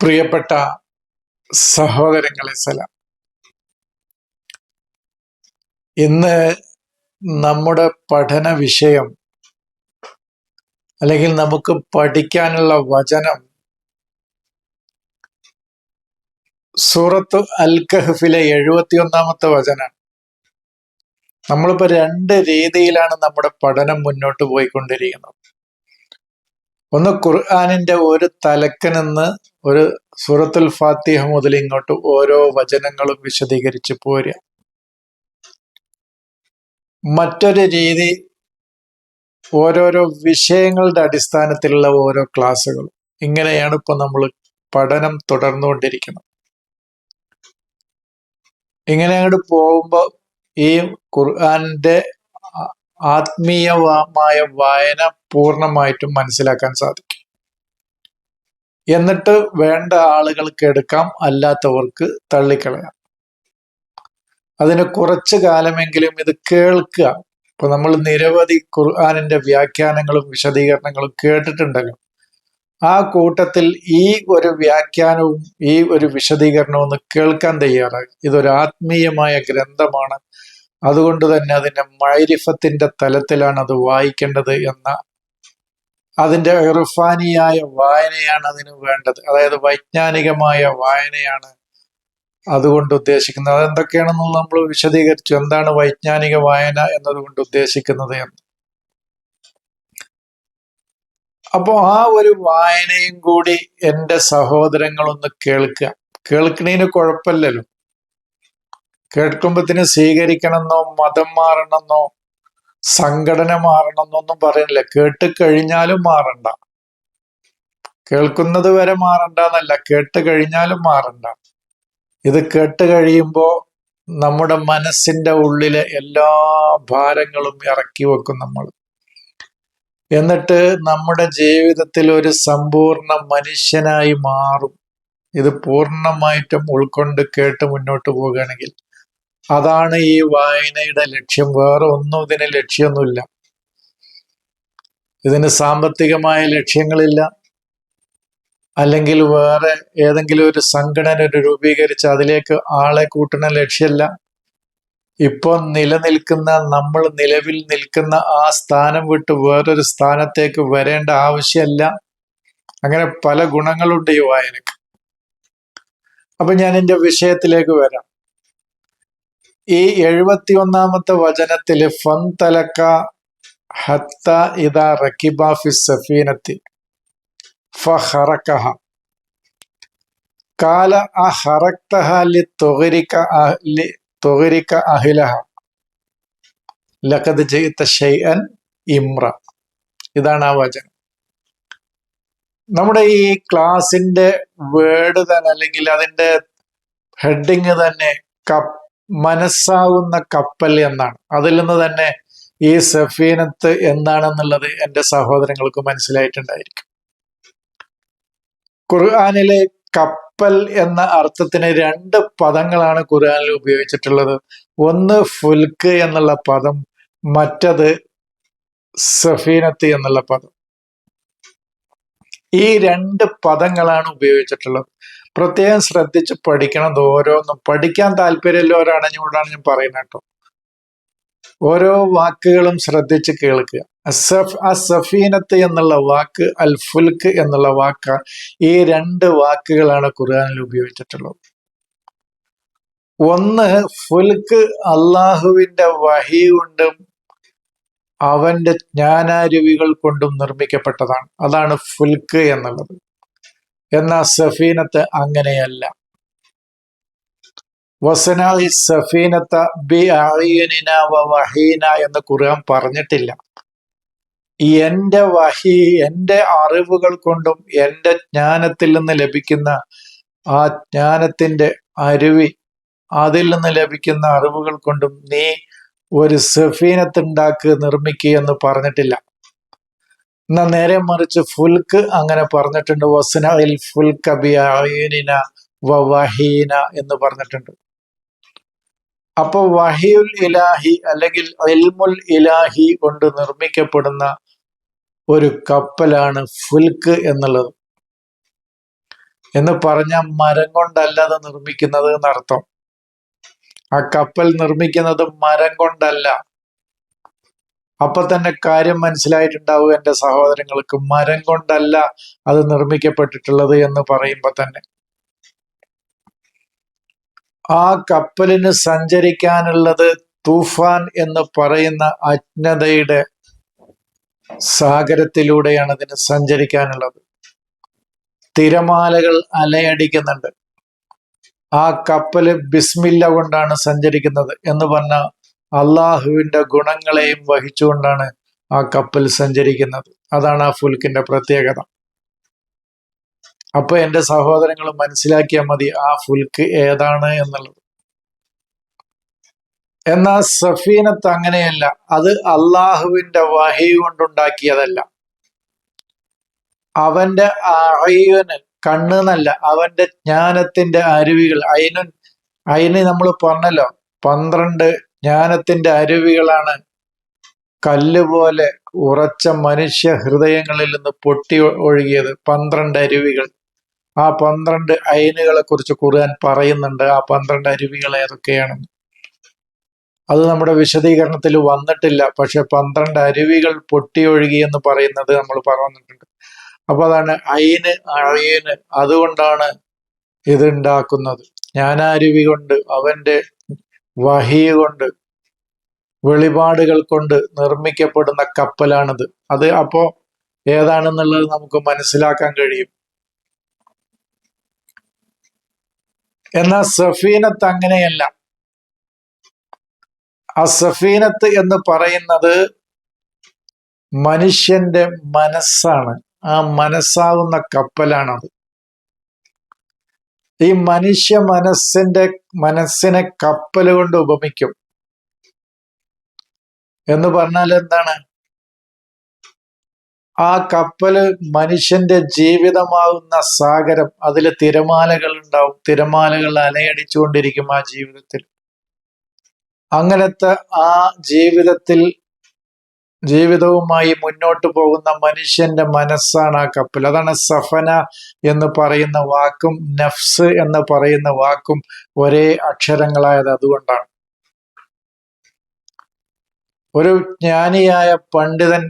പ്രിയപ്പെട്ട സഹോദരങ്ങളെ സലാം. ഇന്ന് നമ്മുടെ പഠന വിഷയം അല്ലെങ്കിൽ നമുക്ക് പഠിക്കാനുള്ള വചനം സൂറത്ത് അൽ കഹഫിലെ എഴുപത്തിയൊന്നാമത്തെ വചനം നമ്മളിപ്പോ രണ്ട് രീതിയിലാണ് നമ്മുടെ പഠനം മുന്നോട്ട് പോയിക്കൊണ്ടിരിക്കുന്നത്. ഒന്ന് ഖുർആാനിന്റെ ഒരു തലക്ക് നിന്ന് ഒരു സൂറത്തുൽ ഫാത്തിഹ മുതൽ ഇങ്ങോട്ട് ഓരോ വചനങ്ങളും വിശദീകരിച്ച് പോരുക മറ്റൊരു രീതി ഓരോരോ വിഷയങ്ങളുടെ അടിസ്ഥാനത്തിലുള്ള ഓരോ ക്ലാസ്സുകൾ. ഇങ്ങനെയാണ് ഇപ്പൊ നമ്മൾ പഠനം തുടർന്നുകൊണ്ടിരിക്കുന്നത്. ഇങ്ങനെ അങ്ങോട്ട് പോകുമ്പോൾ ഈ ഖുർആാനിന്റെ ആത്മീയമായ വായന പൂർണമായിട്ടും മനസ്സിലാക്കാൻ സാധിക്കും. എന്നിട്ട് വേണ്ട ആളുകൾക്ക് എടുക്കാം അല്ലാത്തവർക്ക് തള്ളിക്കളയാം. അതിന് കുറച്ച് കാലമെങ്കിലും ഇത് കേൾക്കുക. ഇപ്പൊ നമ്മൾ നിരവധി ഖുർആാനിന്റെ വ്യാഖ്യാനങ്ങളും വിശദീകരണങ്ങളും കേട്ടിട്ടുണ്ടല്ലോ. ആ കൂട്ടത്തിൽ ഈ ഒരു വ്യാഖ്യാനവും ഈ ഒരു വിശദീകരണവും ഒന്ന് കേൾക്കാൻ തയ്യാറായി. ഇതൊരു ആത്മീയമായ ഗ്രന്ഥമാണ്. അതുകൊണ്ട് തന്നെ അതിന്റെ മൈരിഫത്തിന്റെ തലത്തിലാണ് അത് വായിക്കേണ്ടത് എന്ന അതിന്റെ ഇർഫാനിയായ വായനയാണ് അതിന് വേണ്ടത്. അതായത് വൈജ്ഞാനികമായ വായനയാണ് അതുകൊണ്ട് ഉദ്ദേശിക്കുന്നത്. അതെന്തൊക്കെയാണെന്ന് നമ്മൾ വിശദീകരിച്ചു. എന്താണ് വൈജ്ഞാനിക വായന എന്നതുകൊണ്ട് ഉദ്ദേശിക്കുന്നത് എന്ന്. അപ്പോ ആ ഒരു വായനയും കൂടി എന്റെ സഹോദരങ്ങളൊന്ന് കേൾക്കുക. കേൾക്കണേന് കുഴപ്പമില്ലല്ലോ. കേൾക്കുമ്പത്തിന് സ്വീകരിക്കണമെന്നോ മതം മാറണമെന്നോ സംഘടന മാറണമെന്നൊന്നും പറയുന്നില്ല. കേട്ട് കഴിഞ്ഞാലും മാറണ്ട. കേൾക്കുന്നത് വരെ മാറണ്ട എന്നല്ല. കേട്ട് കഴിഞ്ഞാലും മാറണ്ട. ഇത് കേട്ട് കഴിയുമ്പോൾ നമ്മുടെ മനസ്സിന്റെ ഉള്ളിലെ എല്ലാ ഭാരങ്ങളും ഇറക്കി വെക്കും നമ്മൾ. എന്നിട്ട് നമ്മുടെ ജീവിതത്തിൽ ഒരു സമ്പൂർണ മനുഷ്യനായി മാറും. ഇത് പൂർണമായിട്ടും ഉൾക്കൊണ്ട് കേട്ട് മുന്നോട്ട് പോവുകയാണെങ്കിൽ അതാണ് ഈ വായനയുടെ ലക്ഷ്യം. വേറെ ഒന്നും ഇതിന് ലക്ഷ്യമൊന്നുമില്ല. ഇതിന് സാമ്പത്തികമായ ലക്ഷ്യങ്ങളില്ല. അല്ലെങ്കിൽ വേറെ ഏതെങ്കിലും ഒരു സംഘടന രൂപീകരിച്ച് അതിലേക്ക് ആളെ കൂട്ടുന്ന ലക്ഷ്യമല്ല. ഇപ്പോൾ നിലനിൽക്കുന്ന നമ്മൾ നിലവിൽ നിൽക്കുന്ന ആ സ്ഥാനം വിട്ട് വേറൊരു സ്ഥാനത്തേക്ക് വരേണ്ട ആവശ്യമല്ല. അങ്ങനെ പല ഗുണങ്ങളുണ്ട് ഈ വായനക്ക്. അപ്പൊ ഞാൻ എന്റെ വിഷയത്തിലേക്ക് വരാം. ഈ എഴുപത്തി ഒന്നാമത്തെ വചനത്തിൽ ഫൻ ഹത്ത ഇതാ റക്കിബാഫി സഫീനത്തി ഫഹറക്കഹ. കാല ആ ഹറക്തഹ ലി തുകരിക്ക ലി തുകരിക്ക അഹിലഹ. ലഖദ് ജയിത്ത ഷെയ്അൻ ഇമ്ര. ഇതാണ് ആ വചനം. നമ്മുടെ ഈ ക്ലാസിന്റെ വേർഡ് തന്നെ അല്ലെങ്കിൽ അതിന്റെ ഹെഡിങ് തന്നെ കപ്പ് മനസ്സാവുന്ന കപ്പൽ എന്നാണ്. അതിൽ നിന്ന് തന്നെ ഈ സഫീനത്ത് എന്താണെന്നുള്ളത് എന്റെ സഹോദരങ്ങൾക്ക് മനസ്സിലായിട്ടുണ്ടായിരിക്കും. ഖുർആാനിലെ കപ്പൽ എന്ന അർത്ഥത്തിന് രണ്ട് പദങ്ങളാണ് ഖുർആാനിൽ ഉപയോഗിച്ചിട്ടുള്ളത്. ഒന്ന് ഫുൽക്ക് എന്നുള്ള പദം മറ്റത് സഫീനത്ത് എന്നുള്ള പദം. ഈ രണ്ട് പദങ്ങളാണ് ഉപയോഗിച്ചിട്ടുള്ളത്. പ്രത്യേകം ശ്രദ്ധിച്ച് പഠിക്കണം ഓരോന്നും. പഠിക്കാൻ താല്പര്യമുള്ളവരാണ് ഞാൻ പറയുന്നത് കേട്ടോ. ഓരോ വാക്കുകളും ശ്രദ്ധിച്ച് കേൾക്കുക. അസഫ് അസഫീനത്ത് എന്നുള്ള വാക്ക് അൽ ഫുൽക്ക് എന്നുള്ള വാക്ക് ഈ രണ്ട് വാക്കുകളാണ് ഖുർആാനിൽ ഉപയോഗിച്ചിട്ടുള്ളത്. ഒന്ന് ഫുൽക്ക് അള്ളാഹുവിന്റെ വഹി കൊണ്ടും അവന്റെ ജ്ഞാനാരുവികൾ കൊണ്ടും നിർമ്മിക്കപ്പെട്ടതാണ്. അതാണ് ഫുൽക്ക് എന്നുള്ളത്. എന്നാൽ സഫീനത്ത് അങ്ങനെയല്ല. വസനായി സഫീനത്ത ബി വഹീന എന്ന് ഖുർആൻ പറഞ്ഞിട്ടില്ല. എന്റെ വഹി എന്റെ അറിവുകൾ കൊണ്ടും എന്റെ ജ്ഞാനത്തിൽ നിന്ന് ലഭിക്കുന്ന ആ ജ്ഞാനത്തിന്റെ അരുവി അതിൽ നിന്ന് ലഭിക്കുന്ന അറിവുകൾ കൊണ്ടും നീ ഒരു സഫീനത്തുണ്ടാക്ക് നിർമ്മിക്കുക എന്ന് പറഞ്ഞിട്ടില്ല. എന്നാ നേരെ മറിച്ച് ഫുൽക്ക് അങ്ങനെ പറഞ്ഞിട്ടുണ്ട്. വസനയിൽ ഫുൽക്ക ബിഅയുനിന വഹീന എന്ന് പറഞ്ഞിട്ടുണ്ട്. അപ്പൊ വഹിയുൽ ഇലാഹി അല്ലെങ്കിൽ എൽമുൽ ഇലാഹി കൊണ്ട് നിർമ്മിക്കപ്പെടുന്ന ഒരു കപ്പലാണ് ഫുൽക്ക് എന്നുള്ളത്. എന്ന് പറഞ്ഞ മരം കൊണ്ടല്ല അത് നിർമ്മിക്കുന്നത് എന്നർത്ഥം. ആ കപ്പൽ നിർമ്മിക്കുന്നത് മരം കൊണ്ടല്ല. അപ്പൊ തന്നെ കാര്യം മനസ്സിലായിട്ടുണ്ടാവും എന്റെ സഹോദരങ്ങൾക്ക്. മരം കൊണ്ടല്ല അത് നിർമ്മിക്കപ്പെട്ടിട്ടുള്ളത് എന്ന് പറയുമ്പോൾ തന്നെ. ആ കപ്പലിന് സഞ്ചരിക്കാനുള്ളത് തൂഫാൻ എന്ന് പറയുന്ന അജ്ഞതയുടെ സാഗരത്തിലൂടെയാണ് അതിന് സഞ്ചരിക്കാനുള്ളത്. തിരമാലകൾ അലയടിക്കുന്നുണ്ട്. ആ കപ്പൽ ബിസ്മില്ല കൊണ്ടാണ് സഞ്ചരിക്കുന്നത് എന്ന് പറഞ്ഞ അള്ളാഹുവിന്റെ ഗുണങ്ങളെയും വഹിച്ചുകൊണ്ടാണ് ആ കപ്പൽ സഞ്ചരിക്കുന്നത്. അതാണ് ആ ഫുൽക്കിന്റെ പ്രത്യേകത. അപ്പൊ എന്റെ സഹോദരങ്ങൾ മനസ്സിലാക്കിയാൽ മതി ആ ഫുൽക്ക് ഏതാണ് എന്നുള്ളത്. എന്നാൽ സഫീനത്ത് അങ്ങനെയല്ല അത് അള്ളാഹുവിന്റെ വഹി കൊണ്ടുണ്ടാക്കിയതല്ല. അവന്റെ അയ്യന് കണ്ണെന്നല്ല അവന്റെ ജ്ഞാനത്തിന്റെ അരുവികൾ. അയിനു അയിന് നമ്മൾ പറഞ്ഞല്ലോ പന്ത്രണ്ട് ജ്ഞാനത്തിന്റെ അരുവികളാണ്. കല്ലുപോലെ ഉറച്ച മനുഷ്യ ഹൃദയങ്ങളിൽ നിന്ന് പൊട്ടി ഒഴുകിയത് പന്ത്രണ്ട് അരുവികൾ. ആ പന്ത്രണ്ട് അയനുകളെ കുറിച്ച് ഖുർആൻ പറയുന്നുണ്ട്. ആ പന്ത്രണ്ട് അരുവികൾ ഏതൊക്കെയാണെന്ന് അത് നമ്മുടെ വിശദീകരണത്തിൽ വന്നിട്ടില്ല. പക്ഷെ പന്ത്രണ്ട് അരുവികൾ പൊട്ടിയൊഴുകി എന്ന് പറയുന്നത് നമ്മൾ പറഞ്ഞിട്ടുണ്ട്. അപ്പൊ അതാണ് അയിന് അഴയന് അതുകൊണ്ടാണ് ഇതുണ്ടാക്കുന്നത് ജ്ഞാനാരുവി കൊണ്ട് അവന്റെ വഹി കൊണ്ട് വെളിപാടുകൾ കൊണ്ട് നിർമ്മിക്കപ്പെടുന്ന കപ്പലാണിത്. അത് അപ്പോ ഏതാണെന്നുള്ളത് നമുക്ക് മനസ്സിലാക്കാൻ കഴിയും. എന്നാൽ സഫീനത്ത് അങ്ങനെയല്ല. ആ സഫീനത്ത് എന്ന് പറയുന്നത് മനുഷ്യന്റെ മനസ്സാണ്. ആ മനസ്സാവുന്ന കപ്പലാണത്. ഈ മനുഷ്യ മനസ്സിന്റെ മനസ്സിനെ കപ്പൽ കൊണ്ട് ഉപമിക്കും. എന്ന് പറഞ്ഞാൽ എന്താണ്? ആ കപ്പൽ മനുഷ്യന്റെ ജീവിതമാകുന്ന സാഗരം അതിൽ തിരമാലകൾ ഉണ്ടാവും. തിരമാലകൾ അലയടിച്ചുകൊണ്ടിരിക്കും ആ ജീവിതത്തിൽ. അങ്ങനത്തെ ആ ജീവിതത്തിൽ ജീവിതവുമായി മുന്നോട്ട് പോകുന്ന മനുഷ്യന്റെ മനസ്സാണ് ആ കപ്പൽ. അതാണ് സഫന എന്ന് പറയുന്ന വാക്കും നഫ്സ് എന്ന് പറയുന്ന വാക്കും ഒരേ അക്ഷരങ്ങളായത് അതുകൊണ്ടാണ്. ഒരു ജ്ഞാനിയായ പണ്ഡിതൻ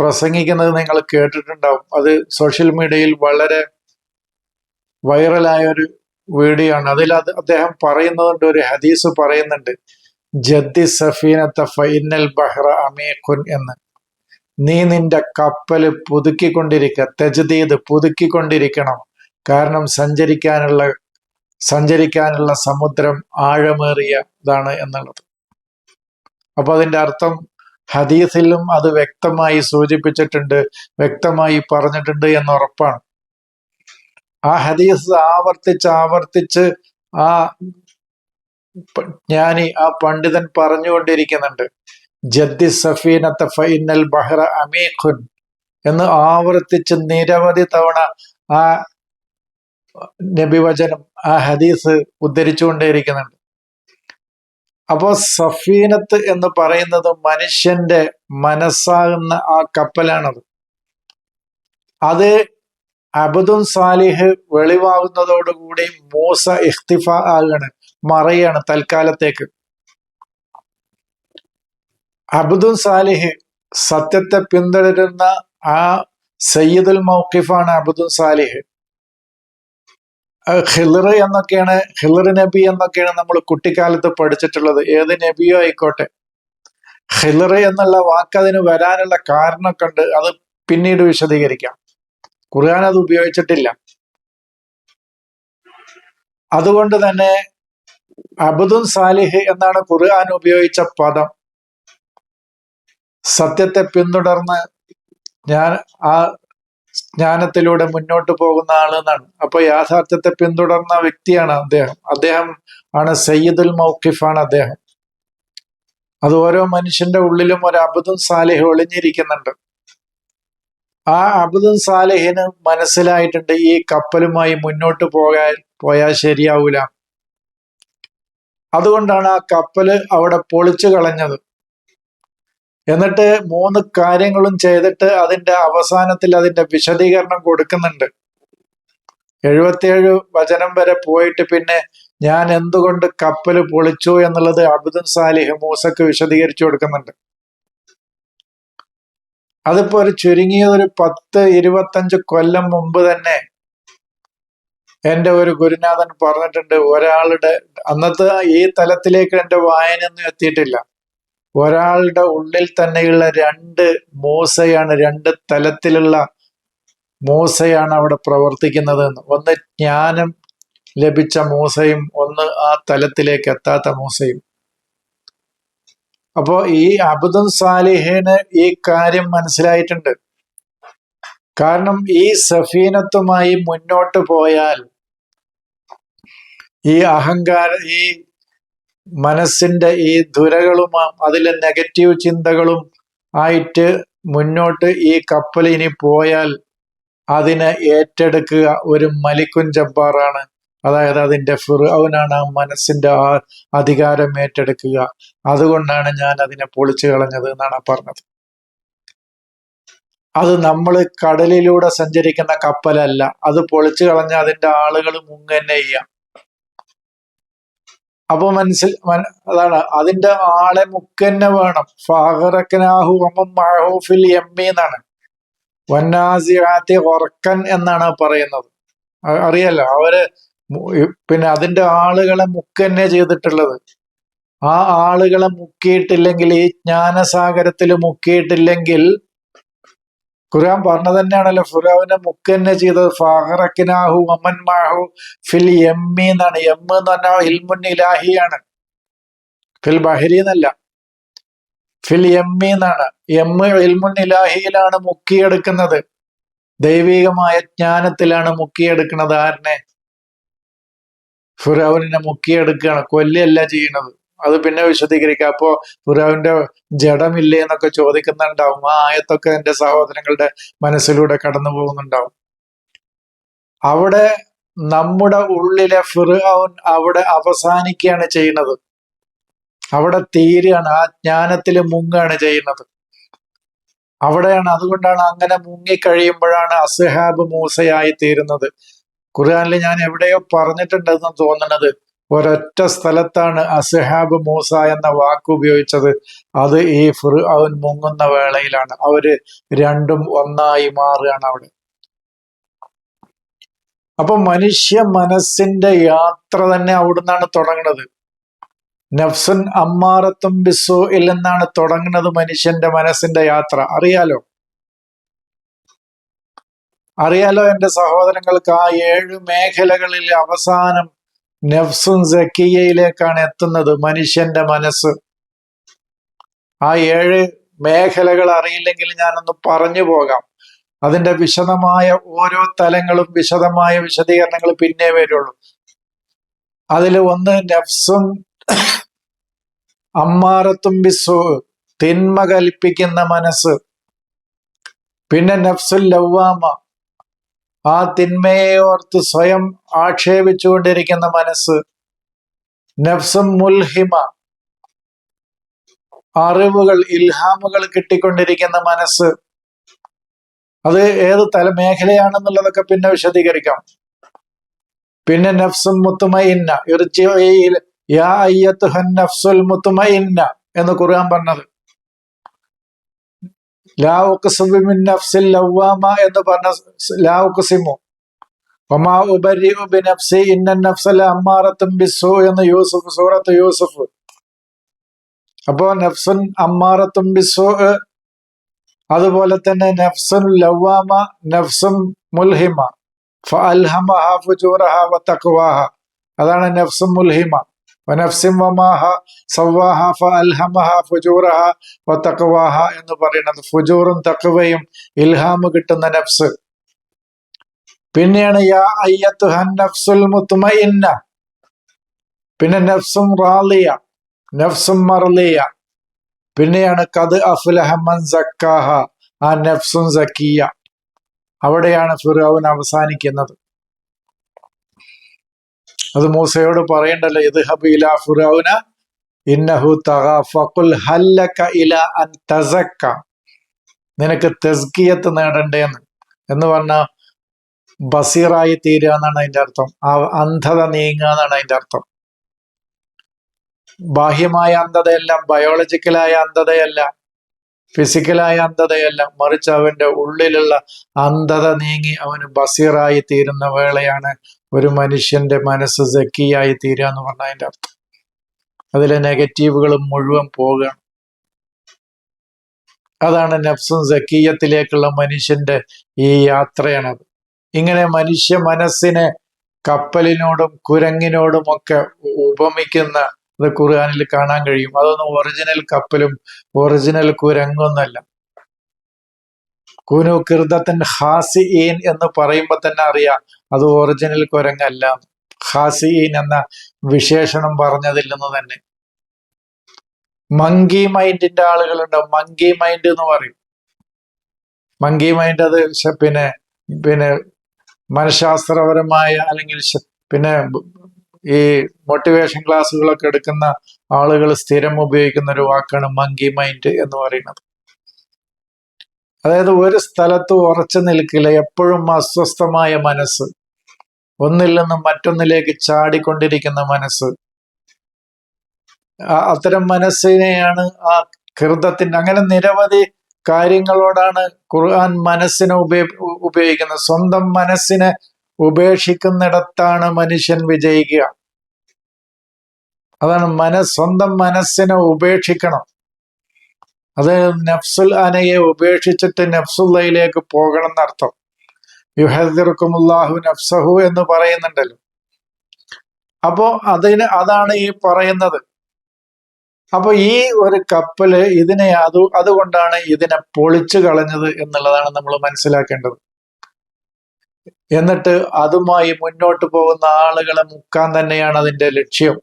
പ്രസംഗിക്കുന്നത് നിങ്ങൾ കേട്ടിട്ടുണ്ടാവും. അത് സോഷ്യൽ മീഡിയയിൽ വളരെ വൈറലായ ഒരു വീഡിയോ ആണ് അതിൽ അത് അദ്ദേഹം പറയുന്നതുകൊണ്ട് ഒരു ഹദീസ് പറയുന്നുണ്ട്. ജദ്ദി സഫീനത്ത ഫൈനൽ ബഹ്റ അമീഖുൻ എന്ന്. നീ നിന്റെ കപ്പൽ പുതുക്കിക്കൊണ്ടിരിക്കുക തെജദീദ് പുതുക്കിക്കൊണ്ടിരിക്കണം. കാരണം സഞ്ചരിക്കാനുള്ള സഞ്ചരിക്കാനുള്ള സമുദ്രം ആഴമേറിയതാണ് എന്നുള്ളത്. അപ്പൊ അതിന്റെ അർത്ഥം ഹദീസിലും അത് വ്യക്തമായി സൂചിപ്പിച്ചിട്ടുണ്ട് വ്യക്തമായി പറഞ്ഞിട്ടുണ്ട് എന്ന് ഉറപ്പാണ് ആ ഹദീസ് ആവർത്തിച്ച് ആവർത്തിച്ച് ആ ജ്ഞാനി ആ പണ്ഡിതൻ പറഞ്ഞുകൊണ്ടിരിക്കുന്നുണ്ട്. ജദ്ദി സഫീനത്ത ഫൈനൽ ബഹ്റ അമീഖുൻ എന്ന് ആവർത്തിച്ച് നിരവധി തവണ ആ നബിവചനം ആ ഹദീസ് ഉദ്ധരിച്ചുകൊണ്ടേയിരിക്കുന്നുണ്ട്. അപ്പോൾ സഫീനത്ത് എന്ന് പറയുന്നത് മനുഷ്യന്റെ മനസ്സാകുന്ന ആ കപ്പലാണത്. അത് അബുദുൻ സാലിഹ് വെളിവാകുന്നതോടുകൂടി മൂസ ഇഖ്തിഫ ആകാണ്. മറയാണ് തൽക്കാലത്തേക്ക്. അബ്ദുൽ സാലിഹ് സത്യത്തെ പിന്തുടരുന്ന ആ സയ്യിദുൽ മൗഖിഫാണ് അബ്ദുൽ സാലിഹ്. ഹിലർ എന്നൊക്കെയാണ് ഹിലർ നബി എന്നൊക്കെയാണ് നമ്മൾ കുട്ടിക്കാലത്ത് പഠിച്ചിട്ടുള്ളത്. ഏത് നബിയോ ആയിക്കോട്ടെ. ഹിലർ എന്നുള്ള വാക്ക് അതിന് വരാനുള്ള കാരണം കണ്ട് അത് പിന്നീട് വിശദീകരിക്കാം. ഖുർആൻ അത് ഉപയോഗിച്ചിട്ടില്ല. അതുകൊണ്ട് തന്നെ അബുദുൻ സാലിഹ് എന്നാണ് ഖുർആൻ ഉപയോഗിച്ച പദം. സത്യത്തെ പിന്തുടർന്ന് ഞാൻ ആ ജ്ഞാനത്തിലൂടെ മുന്നോട്ട് പോകുന്ന ആളെന്നാണ്. അപ്പൊ യാഥാർത്ഥ്യത്തെ പിന്തുടർന്ന വ്യക്തിയാണ് അദ്ദേഹം. അദ്ദേഹം ആണ് സയ്യിദുൽ മൗഖിഫാണ് അദ്ദേഹം. അത് ഓരോ മനുഷ്യന്റെ ഉള്ളിലും ഒരു അബുദും സാലിഹ് ഒളിഞ്ഞിരിക്കുന്നുണ്ട്. ആ അബുദും സാലിഹിന് മനസ്സിലായിട്ടുണ്ട് ഈ കപ്പലുമായി മുന്നോട്ട് പോകാൻ പോയാൽ ശരിയാവൂല. അതുകൊണ്ടാണ് ആ കപ്പൽ അവിടെ പൊളിച്ചു കളഞ്ഞത്. എന്നിട്ട് മൂന്ന് കാര്യങ്ങളും ചെയ്തിട്ട് അതിന്റെ അവസാനത്തിൽ അതിന്റെ വിശദീകരണം കൊടുക്കുന്നുണ്ട്. എഴുപത്തിയേഴ് വചനം വരെ പോയിട്ട് പിന്നെ ഞാൻ എന്തുകൊണ്ട് കപ്പൽ പൊളിച്ചു എന്നുള്ളത് അബ്ദുൽ സാലിഹ് മൂസക്ക് വിശദീകരിച്ചു കൊടുക്കുന്നുണ്ട്. അതിപ്പോ ഒരു ചുരുങ്ങിയ ഒരു പത്ത് ഇരുപത്തഞ്ച് കൊല്ലം മുമ്പ് തന്നെ എന്റെ ഒരു ഗുരുനാഥൻ പറഞ്ഞിട്ടുണ്ട് ഒരാളുടെ അന്നത്തെ ഈ തലത്തിലേക്ക് എന്റെ വായനയൊന്നും എത്തിയിട്ടില്ല. ഒരാളുടെ ഉള്ളിൽ തന്നെയുള്ള രണ്ട് മൂസയാണ് രണ്ട് തലത്തിലുള്ള മൂസയാണ് അവിടെ പ്രവർത്തിക്കുന്നത് ഒന്ന് ജ്ഞാനം ലഭിച്ച മൂസയും ഒന്ന് ആ തലത്തിലേക്ക് എത്താത്ത മൂസയും. അപ്പോ ഈ അബുദും സാലിഹിന് ഈ കാര്യം മനസ്സിലായിട്ടുണ്ട്. കാരണം ഈ സഫീനത്തുമായി മുന്നോട്ട് പോയാൽ ഈ അഹങ്കാര ഈ മനസ്സിന്റെ ഈ ദുരകളും അതിലെ നെഗറ്റീവ് ചിന്തകളും ആയിട്ട് മുന്നോട്ട് ഈ കപ്പൽ ഇനി പോയാൽ അതിനെ ഏറ്റെടുക്കുക ഒരു മലിക്കുൻ ജബ്ബാറാണ്. അതായത് അതിന്റെ ഫിറൗനാണ് ആ മനസ്സിന്റെ ആ അധികാരം ഏറ്റെടുക്കുക. അതുകൊണ്ടാണ് ഞാൻ അതിനെ പൊളിച്ചു കളഞ്ഞത് എന്നാണ് പറഞ്ഞത്. അത് നമ്മൾ കടലിലൂടെ സഞ്ചരിക്കുന്ന കപ്പലല്ല. അത് പൊളിച്ചു കളഞ്ഞ അതിന്റെ ആളുകൾ മുങ്ങന്നെ ചെയ്യാം. അപ്പൊ മനസ്സിൽ അതാണ്. അതിന്റെ ആളെ മുക്കന്നെ വേണം. ഫാഹറക്കനാഹു മഹൂഫിൽ എമ്മി എന്നാണ്. വന്നാസിയാത്തി ഉറക്കൻ എന്നാണ് പറയുന്നത്. അറിയാലോ? അവർ പിന്നെ അതിന്റെ ആളുകളെ മുക്കന്നെ ചെയ്തിട്ടുള്ളത്. ആ ആളുകളെ മുക്കിയിട്ടില്ലെങ്കിൽ ഈ ജ്ഞാനസാഗരത്തിൽ മുക്കിയിട്ടില്ലെങ്കിൽ ഖുർആൻ പറഞ്ഞത് തന്നെയാണല്ലോ ഫുറാവിനെ മുക്കന്നെ ചെയ്തത്. ഫാഹറക്കിനാഹു അമ്മൻമാഹു ഫിൽ എമ്മി എന്നാണ്. എം എന്ന് പറഞ്ഞാൽ ഇൽമുൻ ഇലാഹിയാണ്. ഫിൽ ബഹരി എന്നല്ല. ഫിൽ എമ്മി എന്നാണ്. എം ഇൽമുൻ ഇലാഹിയിലാണ് മുക്കിയെടുക്കുന്നത് ദൈവികമായ ജ്ഞാനത്തിലാണ് മുക്കിയെടുക്കുന്നത് ആരനെ? ഫിറൌനിനെ മുക്കിയെടുക്കുകയാണ് കൊല്ലല്ല ചെയ്യുന്നത്. അത് പിന്നെ വിശദീകരിക്കുക അപ്പോ പുരാവിന്റെ ജഡമില്ലേ എന്നൊക്കെ ചോദിക്കുന്നുണ്ടാവും. ആ ആയത്തൊക്കെ എന്റെ സഹോദരങ്ങളുടെ മനസ്സിലൂടെ കടന്നു പോകുന്നുണ്ടാവും. അവിടെ നമ്മുടെ ഉള്ളിലെ ഫിറൌൻ അവിടെ അവസാനിക്കുകയാണ് ചെയ്യുന്നത്. അവിടെ തീരുകയാണ്. ആ ജ്ഞാനത്തിൽ മുങ്ങാണ് ചെയ്യുന്നത്. അവിടെയാണ്. അതുകൊണ്ടാണ് അങ്ങനെ മുങ്ങിക്കഴിയുമ്പോഴാണ് അസഹാബ് മൂസയായി തീരുന്നത്. ഖുർആാനിൽ ഞാൻ എവിടെയോ പറഞ്ഞിട്ടുണ്ടെന്ന് തോന്നുന്നത് ഒരൊറ്റ സ്ഥലത്താണ് അസഹാബ് മൂസ എന്ന വാക്ക് ഉപയോഗിച്ചത്. അത് ഈ ഫുർ അവൻ മുങ്ങുന്ന വേളയിലാണ്. അവർ രണ്ടും ഒന്നായി മാറുകയാണ് അവിടെ. അപ്പൊ മനുഷ്യ മനസ്സിന്റെ യാത്ര തന്നെ അവിടുന്നാണ് തുടങ്ങുന്നത്. നഫ്സൻ അമ്മാറത്തും ബിസു ഇല്ലെന്നാണ് തുടങ്ങുന്നത് മനുഷ്യന്റെ മനസ്സിന്റെ യാത്ര. അറിയാലോ? അറിയാലോ എന്റെ സഹോദരങ്ങൾക്ക് ആ ഏഴ് മേഖലകളിൽ അവസാനം നഫ്സും സക്കിയയിലേക്കാണ് എത്തുന്നത് മനുഷ്യന്റെ മനസ്സ്. ആ ഏഴ് മേഖലകൾ അറിയില്ലെങ്കിൽ ഞാനൊന്ന് പറഞ്ഞു പോകാം. അതിന്റെ വിശദമായ ഓരോ തലങ്ങളും വിശദമായ വിശദീകരണങ്ങൾ പിന്നെ വരുള്ളൂ. അതിൽ ഒന്ന് നഫ്സും അമ്മാറത്തും ബിസു തിന്മ കൽപ്പിക്കുന്ന മനസ്സ്. പിന്നെ നഫ്സുൽ ലവ്വാമ. ആ തിന്മയെ ഓർത്ത് സ്വയം ആക്ഷേപിച്ചുകൊണ്ടിരിക്കുന്ന മനസ്സ്. നഫ്സം മുൽഹിമ. അറിവുകൾ ഇൽഹാമുകൾ കിട്ടിക്കൊണ്ടിരിക്കുന്ന മനസ്സ്. അത് ഏത് തല മേഖലയാണെന്നുള്ളതൊക്കെ പിന്നെ വിശദീകരിക്കാം. പിന്നെ നഫ്സും മുത്തുമയിന്ന. യാ അയ്യത്തുഹൻ നഫ്സുൽ മുത്തുമയിന്ന എന്ന് ഖുർആൻ പറഞ്ഞത് ലാ ഉഖ്സിമിൻ നഫ്സിൽ ലവ്വാമ എന്ന് പറഞ്ഞ ലാവുക്കസിമു ഒമാ വമാ ഉബരിഉ ബിനഫ്സി ഇന്ന നഫ്സല അമ്മാറത്തും ബിസ്സു എന്ന് യൂസഫ് സൂറത്ത് യൂസഫ്. അപ്പോ നഫ്സുൻ അമ്മാറത്തും ബിസ്സു അതുപോലെ തന്നെ നഫ്സുൻ ലവ്വാമ നഫ്സും മുൽഹിമ. ഫഅൽഹമഹ ഫുജൂറഹ തക്വാഹ അതാണ് നഫ്സും മുൽഹിമ. ഫുജൂറഹ എന്ന് പറയുന്നത് ഫുജൂറും തക്കവയും ഇൽഹാമ് കിട്ടുന്ന നഫ്സ്. പിന്നെയാണ് യാ നഫ്സുൽ പിന്നെ നഫ്സും റാലിയ നഫ്സും മർലിയ. പിന്നെയാണ് കത് അഫ്ലഹമൻ സക്കാഹ ആ നഫ്സും സക്കിയ. അവിടെയാണ് ഫിറോവൻ അവസാനിക്കുന്നത്. അത് മൂസയോട് പറയണ്ടല്ലോ ഇത് ഹബില ഫുറൌന ഇന്നഹു ഫഖുൽ ഹല്ലക ഇല അൻ നിനക്ക് തെസ്കിയത്ത് നേടണ്ടേന്ന്. എന്ന് പറഞ്ഞ ബസീറായി തീരുക എന്നാണ് അതിന്റെ അർത്ഥം. ആ അന്ധത നീങ്ങുക എന്നാണ് അതിന്റെ അർത്ഥം. ബാഹ്യമായ അന്ധതയല്ല ബയോളജിക്കലായ അന്ധതയല്ല ഫിസിക്കലായ അന്ധതയല്ല മറിച്ച് അവന്റെ ഉള്ളിലുള്ള അന്ധത നീങ്ങി അവന് ബസീറായി തീരുന്ന വേളയാണ് ഒരു മനുഷ്യന്റെ മനസ്സ് സെക്കിയായി തീരുക എന്ന് പറഞ്ഞ അതിന്റെ അർത്ഥം. അതിലെ നെഗറ്റീവുകളും മുഴുവൻ പോകണം. അതാണ് നഫ്സും സക്കീയത്തിലേക്കുള്ള മനുഷ്യന്റെ ഈ യാത്രയാണത്. ഇങ്ങനെ മനുഷ്യ മനസ്സിനെ കപ്പലിനോടും കുരങ്ങിനോടും ഒക്കെ ഉപമിക്കുന്ന അത് ഖുർആാനിൽ കാണാൻ കഴിയും. അതൊന്നും ഒറിജിനൽ കപ്പലും ഒറിജിനൽ കുരങ്ങൊന്നല്ല കുനു കിർദത്തൻ ഹാസിഈൻ എന്ന് പറയുമ്പോൾ തന്നെ അറിയാം. അത് ഒറിജിനൽ കുരങ്ങല്ല. ഹാസിഈൻ എന്ന വിശേഷണം പറഞ്ഞതിൽ നിന്ന് തന്നെ. മങ്കി മൈൻഡിന്റെ ആളുകളുണ്ട്. മങ്കി മൈൻഡ് എന്ന് പറയും. മങ്കി മൈൻഡ് അത് പിന്നെ പിന്നെ മനഃശാസ്ത്രപരമായ അല്ലെങ്കിൽ പിന്നെ ഈ മോട്ടിവേഷൻ ക്ലാസ്സുകളൊക്കെ എടുക്കുന്ന ആളുകൾ സ്ഥിരം ഉപയോഗിക്കുന്ന ഒരു വാക്കാണ് മങ്കി മൈൻഡ് എന്ന് പറയുന്നത്. അതായത് ഒരു സ്ഥലത്ത് ഉറച്ചു നിൽക്കില്ല എപ്പോഴും അസ്വസ്ഥമായ മനസ്സ്. ഒന്നിൽ നിന്നും മറ്റൊന്നിലേക്ക് ചാടിക്കൊണ്ടിരിക്കുന്ന മനസ്സ്. അത്തരം മനസ്സിനെയാണ് ആ കൃതത്തിന്റെ അങ്ങനെ നിരവധി കാര്യങ്ങളോടാണ് ഖുർആൻ മനസ്സിനെ ഉപയോ ഉപയോഗിക്കുന്നത്. സ്വന്തം മനസ്സിനെ ഉപേക്ഷിക്കുന്നിടത്താണ് മനുഷ്യൻ വിജയിക്കുക. അതാണ് മനസ് സ്വന്തം മനസ്സിനെ ഉപേക്ഷിക്കണം. അത് നഫ്സുൽ അനയെ ഉപേക്ഷിച്ചിട്ട് നഫ്സുല്ലയിലേക്ക് പോകണം എന്നർത്ഥം യുഹദിർക്കുമുല്ലാഹു നഫ്സഹു എന്ന് പറയുന്നുണ്ടല്ലോ. അപ്പോ അതിന് അതാണ് ഈ പറയുന്നത്. അപ്പൊ ഈ ഒരു കപ്പൽ ഇതിനെ അത് അതുകൊണ്ടാണ് ഇതിനെ പൊളിച്ചു കളഞ്ഞത് എന്നുള്ളതാണ് നമ്മൾ മനസ്സിലാക്കേണ്ടത്. എന്നിട്ട് അതുമായി മുന്നോട്ട് പോകുന്ന ആളുകളെ മുക്കാൻ തന്നെയാണ് അതിന്റെ ലക്ഷ്യം.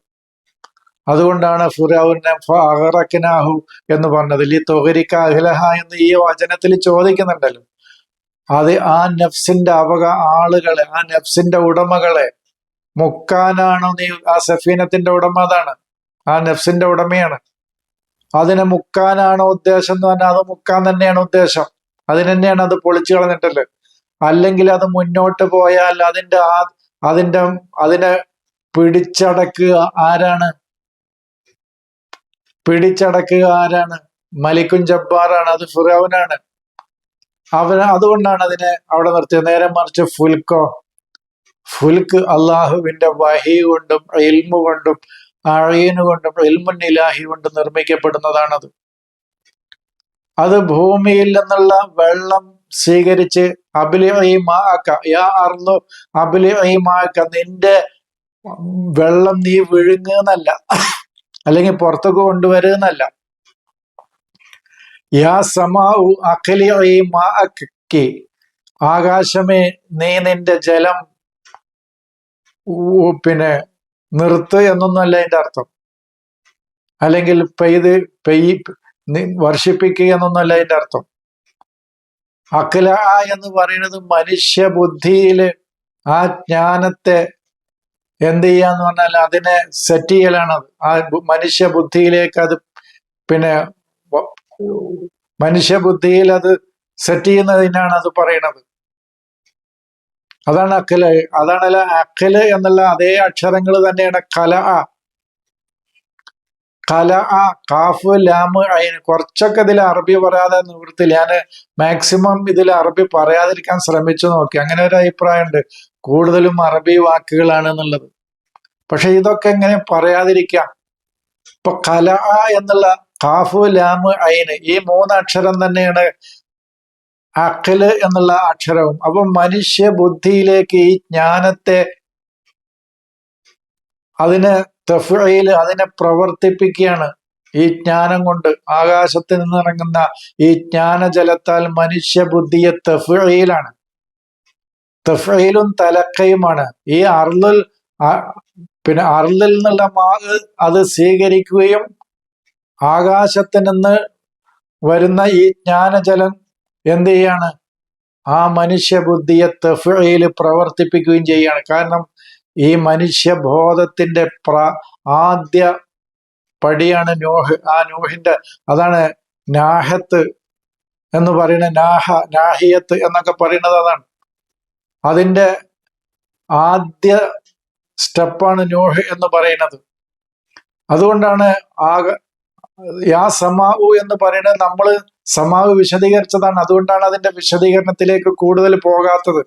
അതുകൊണ്ടാണ് ഫുറൌനഹു എന്ന് പറഞ്ഞത്. ലി തൊഹരിക്ക അഹ്ലഹ എന്ന് ഈ വചനത്തിൽ ചോദിക്കുന്നുണ്ടല്ലോ. അത് ആ നഫ്സിന്റെ അവക ആളുകളെ ആ നഫ്സിന്റെ ഉടമകളെ മുക്കാനാണ് നീ ആ സഫീനത്തിന്റെ ഉടമ അതാണ്. ആ നഫ്സിന്റെ ഉടമയാണ്. അതിനെ മുക്കാനാണോ ഉദ്ദേശം എന്ന് പറഞ്ഞാൽ അത് മുക്കാൻ തന്നെയാണ് ഉദ്ദേശം. അതിന് തന്നെയാണ് അത് പൊളിച്ചു കളഞ്ഞിട്ടല്ലേ. അല്ലെങ്കിൽ അത് മുന്നോട്ട് പോയാൽ അതിന്റെ ആ അതിന്റെ അതിനെ പിടിച്ചടക്കുക. ആരാണ്? പിടിച്ചടക്കുക ആരാണ്? മലിക്കുൻ ജബ്ബാറാണ് അത് ഫിറോനാണ്. അവൻ അതുകൊണ്ടാണ് അതിനെ അവിടെ നിർത്തിയത്. നേരെ മറിച്ച് ഫുൽക്കോ ഫുൽക്ക് അള്ളാഹുവിന്റെ വഹി കൊണ്ടും എൽമു കൊണ്ടും അഴീനു കൊണ്ടും എൽമുൻ ഇലാഹി കൊണ്ടും നിർമ്മിക്കപ്പെടുന്നതാണത്. അത് ഭൂമിയിൽ നിന്നുള്ള വെള്ളം സ്വീകരിച്ച് അബിലിമാക്ക യാ അർന്നു അബിലിമാക്ക നിന്റെ വെള്ളം നീ വിഴുങ്ങുന്നല്ല അല്ലെങ്കിൽ പുറത്തൊക്കെ കൊണ്ടുവരുന്നല്ല യാ സമാഉ അഖലി മാക്കി ആകാശമേ നീ നിന്റെ ജലം പിന്നെ നിർത്ത് എന്നൊന്നല്ല എന്റെ അർത്ഥം. അല്ലെങ്കിൽ പെയ്ത് പെയ്യ് വർഷിപ്പിക്കുക എന്നൊന്നല്ല എന്റെ അർത്ഥം. അഖില എന്ന് പറയുന്നത് മനുഷ്യ ബുദ്ധിയിൽ ആ ജ്ഞാനത്തെ എന്ത് ചെയ്യാന്ന് പറഞ്ഞാൽ അതിനെ സെറ്റ് ചെയ്യലാണ്. ആ മനുഷ്യ ബുദ്ധിയിലേക്ക് അത് പിന്നെ മനുഷ്യ ബുദ്ധിയിൽ അത് സെറ്റ് ചെയ്യുന്നതിനാണ് അത് പറയണത്. അതാണ് അഖില അതാണല്ല അഖില എന്നുള്ള അതേ അക്ഷരങ്ങൾ തന്നെയാണ് കല ആ. കല ആ കാഫ് ലാമ് അയിന് കുറച്ചൊക്കെ ഇതിൽ അറബി പറയാതെ നിവൃത്തി. ഞാൻ മാക്സിമം ഇതിൽ അറബി പറയാതിരിക്കാൻ ശ്രമിച്ചു നോക്കി. അങ്ങനെ ഒരു അഭിപ്രായമുണ്ട്. കൂടുതലും അറബി വാക്കുകളാണ് എന്നുള്ളത് പക്ഷെ ഇതൊക്കെ എങ്ങനെ പറയാതിരിക്കാം. ഇപ്പൊ കല എന്നുള്ള കാഫു ലാമ് അയിന് ഈ മൂന്ന് അക്ഷരം തന്നെയാണ് അഖൽ എന്നുള്ള അക്ഷരവും. അപ്പൊ മനുഷ്യ ബുദ്ധിയിലേക്ക് ഈ ജ്ഞാനത്തെ അതിന് തഫയിൽ അതിനെ പ്രവർത്തിപ്പിക്കുകയാണ്. ഈ ജ്ഞാനം കൊണ്ട് ആകാശത്ത് നിന്നിറങ്ങുന്ന ഈ ജ്ഞാനജലത്താൽ മനുഷ്യ ബുദ്ധിയെ തഫയിലാണ് തഫയിലും തലക്കയുമാണ്. ഈ അർലിൽ പിന്നെ അർലിൽ നിന്നുള്ള മാഗ് അത് സ്വീകരിക്കുകയും ആകാശത്ത് നിന്ന് വരുന്ന ഈ ജ്ഞാനജലം എന്ത് ചെയ്യാണ്? ആ മനുഷ്യ ബുദ്ധിയെ തഫയിൽ പ്രവർത്തിപ്പിക്കുകയും ചെയ്യാണ്. കാരണം ഈ മനുഷ്യബോധത്തിന്റെ പ്ര ആദ്യ പടിയാണ് നോഹ്. ആ നോഹിന്റെ അതാണ് നാഹത്ത് എന്ന് പറയുന്ന നാഹ നാഹിയത്ത് എന്നൊക്കെ പറയുന്നത് അതാണ്. അതിന്റെ ആദ്യ സ്റ്റെപ്പാണ് നോഹ് എന്ന് പറയുന്നത്. അതുകൊണ്ടാണ് ആക യാ സമാവു എന്ന് പറയുന്നത് നമ്മൾ സമാവ് വിശദീകരിച്ചതാണ്. അതുകൊണ്ടാണ് അതിന്റെ വിശദീകരണത്തിലേക്ക് കൂടുതൽ പോകാത്തത്.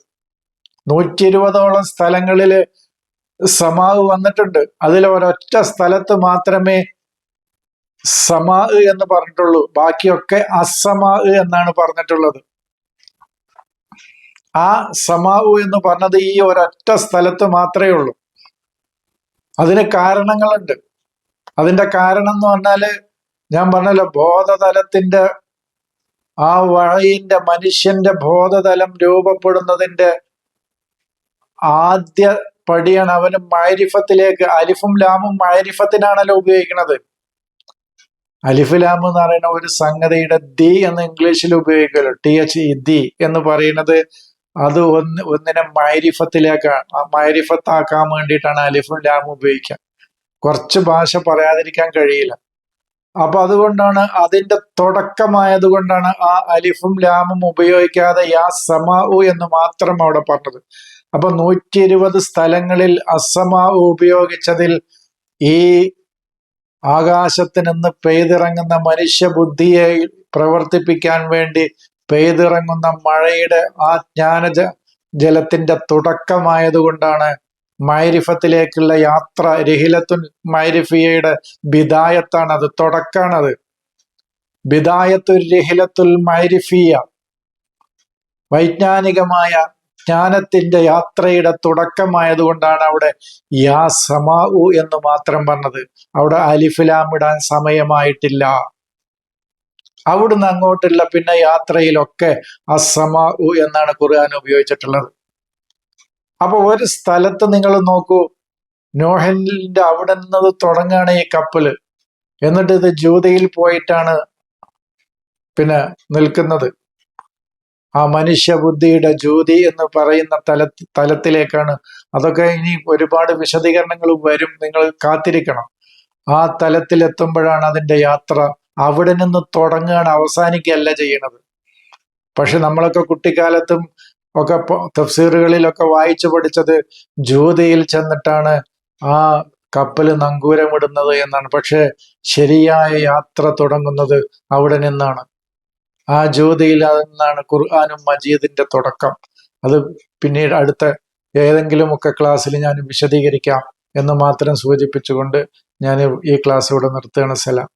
നൂറ്റി ഇരുപതോളം സ്ഥലങ്ങളിൽ സമാവ് വന്നിട്ടുണ്ട്. അതിൽ ഒരൊറ്റ സ്ഥലത്ത് മാത്രമേ സമാ എന്ന് പറഞ്ഞിട്ടുള്ളൂ. ബാക്കിയൊക്കെ അസമാ എന്നാണ് പറഞ്ഞിട്ടുള്ളത്. ആ സമാവു എന്ന് പറഞ്ഞത് ഈ ഒരൊറ്റ സ്ഥലത്ത് മാത്രമേ ഉള്ളൂ. അതിന് കാരണങ്ങളുണ്ട്. അതിന്റെ കാരണം എന്ന് പറഞ്ഞാൽ ഞാൻ പറഞ്ഞല്ലോ ബോധതലത്തിന്റെ ആ വഴയിന്റെ മനുഷ്യന്റെ ബോധതലം രൂപപ്പെടുന്നതിന്റെ ആദ്യ പടിയാണ് അവന് മാരിഫത്തിലേക്ക് അലിഫും ലാമും മാരിഫത്തിനാണല്ലോ ഉപയോഗിക്കുന്നത് അലിഫ് ലാം എന്ന് പറയുന്ന ഒരു സംഗതിയുടെ ദി എന്ന് ഇംഗ്ലീഷിൽ ഉപയോഗിക്കുമല്ലോ ടി എച്ച് ഇ ദി എന്ന് പറയുന്നത് അത് ഒന്ന് ഒന്നിനെ മൈരിഫത്തിലേക്കാണ് മൈരിഫത്താക്കാൻ വേണ്ടിയിട്ടാണ് അലിഫും ലാമും ഉപയോഗിക്കുക. കുറച്ച് ഭാഷ പറയാതിരിക്കാൻ കഴിയില്ല. അപ്പൊ അതുകൊണ്ടാണ് അതിന്റെ തുടക്കമായത് കൊണ്ടാണ് ആ അലിഫും ലാമും ഉപയോഗിക്കാതെ യാ സമാഉ എന്ന് മാത്രം അവിടെ പറഞ്ഞത്. അപ്പൊ നൂറ്റി ഇരുപത് സ്ഥലങ്ങളിൽ അസമാഉ ഉപയോഗിച്ചതിൽ ഈ ആകാശത്ത് നിന്ന് പെയ്തിറങ്ങുന്ന മനുഷ്യബുദ്ധിയെ പ്രവർത്തിപ്പിക്കാൻ വേണ്ടി പെയ്തിറങ്ങുന്ന മഴയുടെ ആ ജ്ഞാന ജലത്തിന്റെ തുടക്കമായതുകൊണ്ടാണ് മൈരിഫത്തിലേക്കുള്ള യാത്ര രഹിലത്തുൻ മൈരിഫിയയുടെ ബിദായത്താണ് അത് തുടക്കാണത്. ബിദായത്തുൽ രഹിലത്തുൽ മൈരിഫിയ വൈജ്ഞാനികമായ ജ്ഞാനത്തിന്റെ യാത്രയുടെ തുടക്കമായതുകൊണ്ടാണ് അവിടെ യാ സമാഉ എന്ന് മാത്രം പറഞ്ഞത്. അവിടെ അലിഫിലാമിടാൻ സമയമായിട്ടില്ല. അവിടുന്ന് അങ്ങോട്ടുള്ള പിന്നെ യാത്രയിലൊക്കെ അസമാഉ എന്നാണ് ഖുർആൻ ഉപയോഗിച്ചിട്ടുള്ളത്. അപ്പൊ ഒരു സ്ഥലത്ത് നിങ്ങൾ നോക്കൂ. നോഹലിന്റെ അവിടെ നിന്നത് തുടങ്ങുകയാണ് ഈ കപ്പൽ. എന്നിട്ട് ഇത് ജൂതയിൽ പോയിട്ടാണ് പിന്നെ നിൽക്കുന്നത്. ആ മനുഷ്യബുദ്ധിയുടെ ജ്യോതി എന്ന് പറയുന്ന തല തലത്തിലേക്കാണ്. അതൊക്കെ ഇനി ഒരുപാട് വിശദീകരണങ്ങൾ വരും. നിങ്ങൾ കാത്തിരിക്കണം. ആ തലത്തിലെത്തുമ്പോഴാണ് അതിന്റെ യാത്ര അവിടെ നിന്ന് തുടങ്ങുകയാണ് അവസാനിക്കുകയല്ല ചെയ്യണത്. പക്ഷെ നമ്മളൊക്കെ കുട്ടിക്കാലത്തും ഒക്കെ തഫ്സീറുകളിലൊക്കെ വായിച്ചു പഠിച്ചത് ജ്യോതിയിൽ ചെന്നിട്ടാണ് ആ കപ്പൽ നങ്കൂരമിടുന്നത് എന്നാണ്. പക്ഷെ ശരിയായ യാത്ര തുടങ്ങുന്നത് അവിടെ നിന്നാണ്. ആ ജ്യോതിയിൽ നിന്നാണ് ഖുർആാനും മജീദിന്റെ തുടക്കം. അത് പിന്നീട് അടുത്ത ഏതെങ്കിലും ഒക്കെ ക്ലാസ്സിൽ ഞാൻ വിശദീകരിക്കാം എന്ന് മാത്രം സൂചിപ്പിച്ചുകൊണ്ട് ഞാൻ ഈ ക്ലാസ് ഇവിടെ നിർത്തുകയാണ്. സലാം.